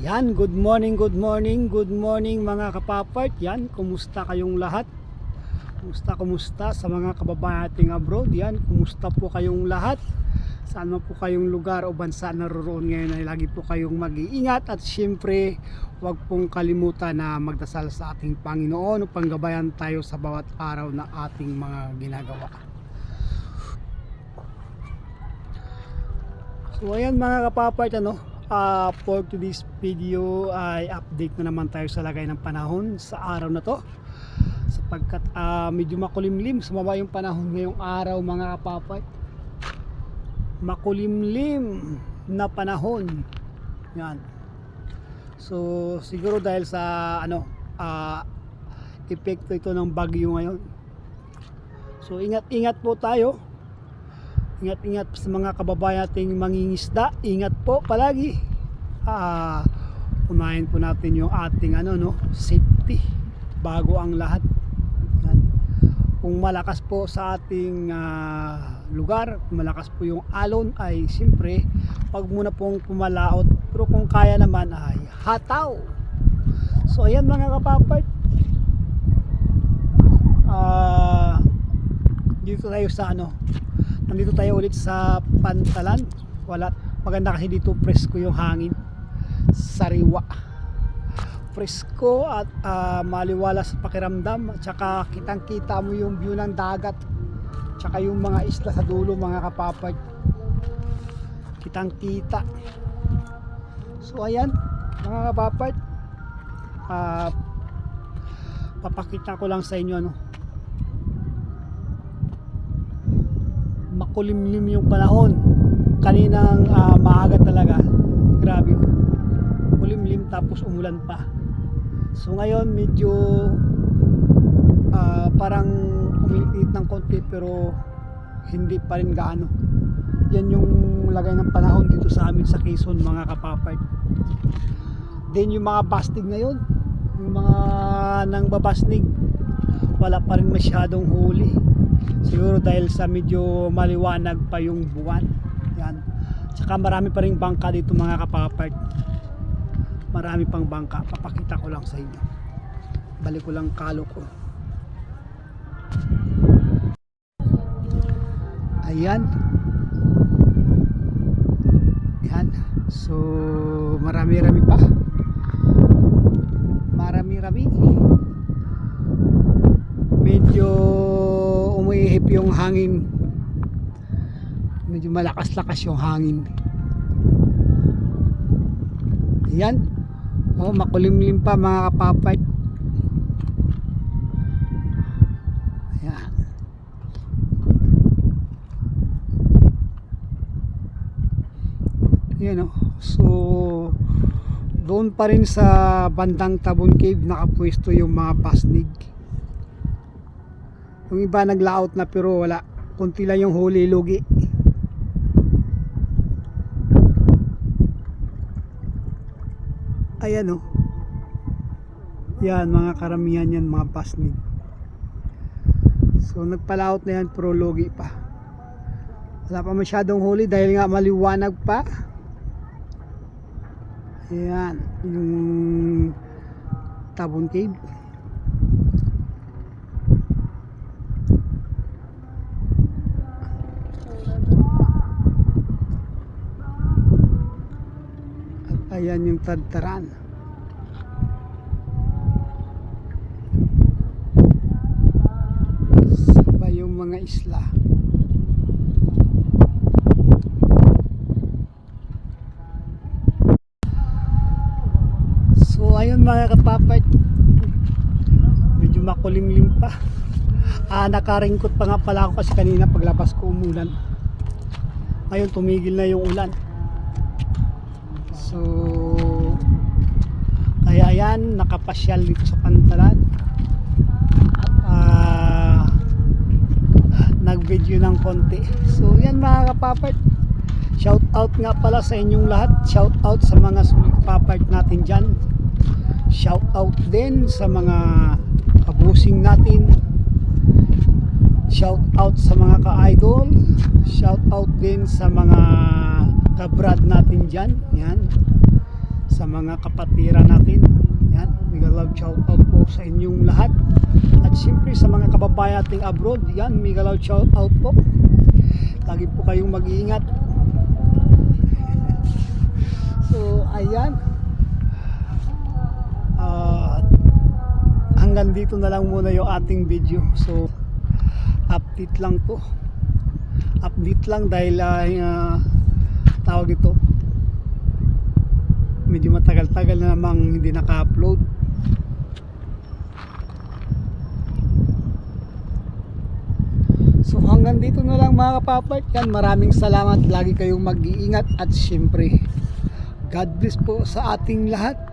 Yan, good morning, good morning, good morning mga kapapart. Yan, kumusta kayong lahat? Kumusta, kumusta sa mga kababayan nating abroad? Yan, kumusta po kayong lahat? Saan man po kayong lugar o bansa naroon ngayon ay lagi po kayong mag-iingat at syempre huwag pong kalimutan na magdasal sa ating Panginoon upang gabayan tayo sa bawat araw na ating mga ginagawa. So ayan mga kapapart ano, ah, for today's video ay update na naman tayo sa lagay ng panahon sa araw na to. Sapagkat ah, medyo makulimlim, sumaba yung panahon ngayong araw mga kapapart. Makulimlim na panahon. Yan. So siguro dahil sa ano, ah, epekto ito ng bagyo ngayon. So ingat-ingat po tayo. Ingat-ingat sa mga kababayan nating mangingisda. Ingat po palagi. Ah, unahin po natin yung ating ano no, safety bago ang lahat. Yan. Kung malakas po sa ating ah, lugar, malakas po yung alon ay siyempre wag muna pong pumalaot. Pero kung kaya naman ay hataw. So ayan mga kapapart. Ah, dito tayo sa ano, nandito tayo ulit sa Pantalan. Wala maganda kasi dito presko yung hangin. Sariwa. Presko at ah, maliwala sa pakiramdam. At saka kitang kita mo yung view ng dagat. Tsaka yung mga isla sa dulo mga kapapag kitang kita so ayan mga kapapag ah, papakita ko lang sa inyo ano makulimlim yung panahon. Kaninang ah, maaga talaga. Grabe kulimlim tapos umulan pa. So ngayon medyo ah, parang umilit ng konti pero hindi pa rin gaano. Yan yung lagay ng panahon dito sa amin sa Quezon mga kapapay then yung mga bastig ngayon yung mga nang babasnig wala pa rin masyadong huli siguro dahil sa medyo maliwanag pa yung buwan. Yan. Tsaka marami pa rin bangka dito mga kapapart marami pang bangka. Papakita ko lang sa inyo. Balik ko lang kalo ko. Ayan. Yan. So marami rami pa. Marami yung hangin. Medyo malakas-lakas yung hangin. Ayan oh, makulimlim pa mga kapapay ayan oh. so doon pa rin sa bandang Tabon Cave nakapwesto yung mga pasnig yung iba naglaot na pero wala. Kunti lang yung huli lugi. Ayan o yan mga karamihan yan mga pasnig so nagpalaot na yan pero lugi pa. Wala pa masyadong huli dahil nga maliwanag pa. Yan yung tabon cave At ayan yung tadtaran. Sa yung mga isla. So ayun mga kapapay. Medyo makulimlim pa. Ah, nakaringkot pa nga pala ako kasi kanina paglabas ko umulan. Ngayon tumigil na yung ulan. So, kaya yan, nakapasyal dito sa Pantalan. At ah, nag-video ng konti. So, yan mga kapapart. Shout out nga pala sa inyong lahat. Shout out sa mga kapapart natin dyan. Shout out din sa mga kabusing natin. Shout out sa mga ka-idol. Shout out din sa mga kabrad natin dyan. Yan. Sa mga kapatiran natin. Yan, mega love shout out po sa inyong lahat. At siyempre sa mga kababayan ating abroad, yan, mega love shout out po. Lagi po kayong mag-iingat. so, ayan. Ah, hanggang dito na lang muna yung ating video. So, update lang to. Update lang dahil ah, tawag ito medyo matagal-tagal na namang hindi naka-upload. So hanggang dito na lang mga kapapay yan maraming salamat. Lagi kayong mag-iingat. At syempre God bless po sa ating lahat